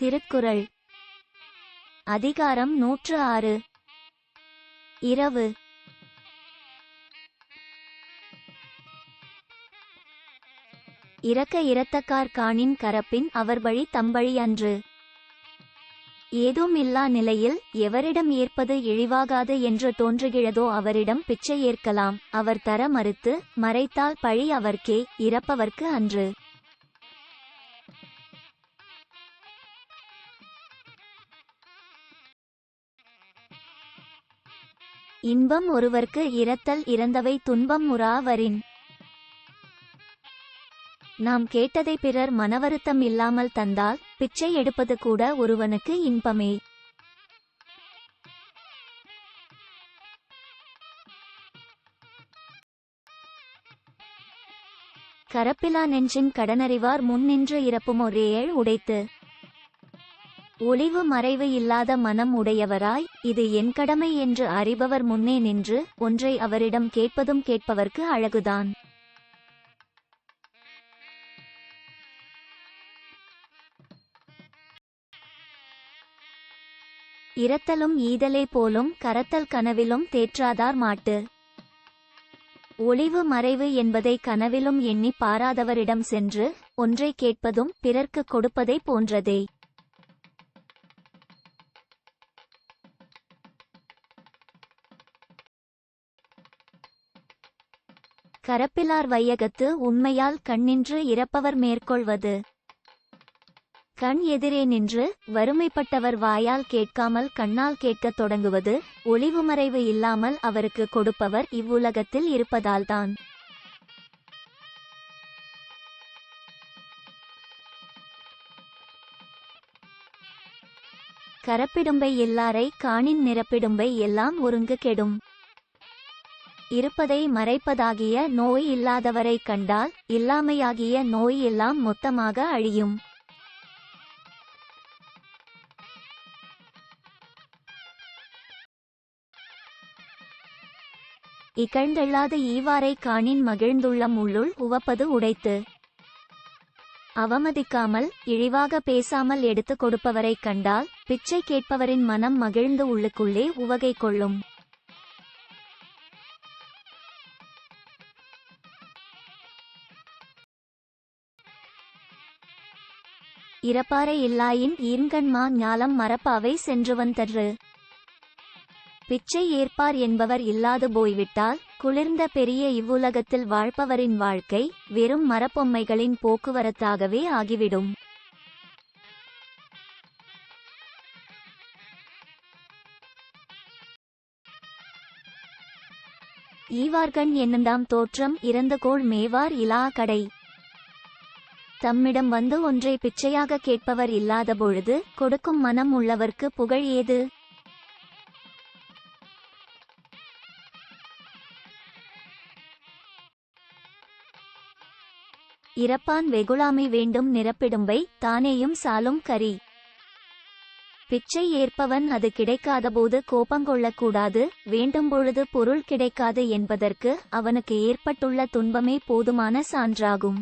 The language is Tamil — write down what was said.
திருக்குறள். அதிகாரம் நூற்று ஆறு. இரவு. இறக்க இரத்தக்கார் காணின் கரப்பின் அவர் வழி தம்பழி அன்று. ஏதும் இல்லா நிலையில் எவரிடம் ஏற்பது இழிவாகாது என்று தோன்றுகிறதோ அவரிடம் பிச்சை ஏற்கலாம். அவர் தர மறுத்து மறைத்தால் பழி அவர்க்கே இறப்பவர்க்கு அன்று. இன்பம் ஒருவர்க்கு இரத்தல் இறந்தவை துன்பம் முறாவரின் நாம் கேட்டதை பிறர் மனவருத்தம் இல்லாமல் தந்தால் பிச்சை எடுப்பது கூட ஒருவனுக்கு இன்பமே. கரப்பிலா நெஞ்சின் கடனறிவார் முன்னின்று இறப்பும் ஒரேயள் உடைத்து. ஒளிவு மறைவு இல்லாத மனம் உடையவராய் இது என் கடமை என்று அறிபவர் முன்னே நின்று ஒன்றை அவரிடம் கேட்பதும் கேட்பவர்க்கு அழகுதான். இரத்தலும் ஈதலே போலும் கரத்தல் கனவிலும் தேற்றாதார் மாட்டு. ஒளிவு மறைவு என்பதை கனவிலும் எண்ணி பாராதவரிடம் சென்று ஒன்றை கேட்பதும் பிறர்க்கு கொடுப்பதை போன்றதே. கரப்பிலார் வையகத்து உண்மையால் கண்ணின்று இறப்பவர் மேற்கொள்வது. கண் எதிரே நின்று வறுமைப்பட்டவர் வாயால் கேட்காமல் கண்ணால் கேட்கத் தொடங்குவது ஒளிவுமறைவு இல்லாமல் அவருக்கு கொடுப்பவர் இவ்வுலகத்தில் இருப்பதால்தான். கரப்பிடும்பை எல்லாரை காணின் நிரப்பிடும்பை எல்லாம் ஒருங்கு கெடும். இருப்பதை மறைப்பதாகிய நோய் இல்லாதவரை கண்டால் இல்லாமையாகிய நோய் எல்லாம் மொத்தமாக அழியும். இகழ்ந்தெள்ளாத ஈவாரை காணின் மகிழ்ந்துள்ளம் உள்ளுள் உவப்பது உடைத்து. அவமதிக்காமல் இழிவாக பேசாமல் எடுத்துக் கொடுப்பவரை கண்டால் பிச்சை கேட்பவரின் மனம் மகிழ்ந்து உள்ளுக்குள்ளே உவகை கொள்ளும். இறப்பாரை இல்லாயின் ஈர்கண்மா ஞாலம் மரப்பாவை சென்றுவந்தன்று பிச்சை ஏற்பார் என்பவர் இல்லாது போய்விட்டால் குளிர்ந்த பெரிய இவ்வுலகத்தில் வாழ்பவரின் வாழ்க்கை வெறும் மரப்பொம்மைகளின் போக்குவரத்தாகவே ஆகிவிடும். ஈவார்கண் என்னந்தாம் தோற்றம் இறந்தகோள் மேவார் இலா கடை தம்மிடம் வந்து ஒன்றை பிச்சையாக கேட்பவர் இல்லாத பொழுது கொடுக்கும் மனம் உள்ளவர்க்கு புகழ் ஏது? இறப்பான் வெகுளாமை வேண்டும் நிரப்பிடும்பை தானேயும் சாலும் கரி. பிச்சை ஏற்பவன் அது கிடைக்காதபோது கோபங்கொள்ளக்கூடாது வேண்டும் பொழுது பொருள் கிடைக்காது என்பதற்கு அவனுக்கு ஏற்பட்டுள்ள துன்பமே போதுமான சான்றாகும்.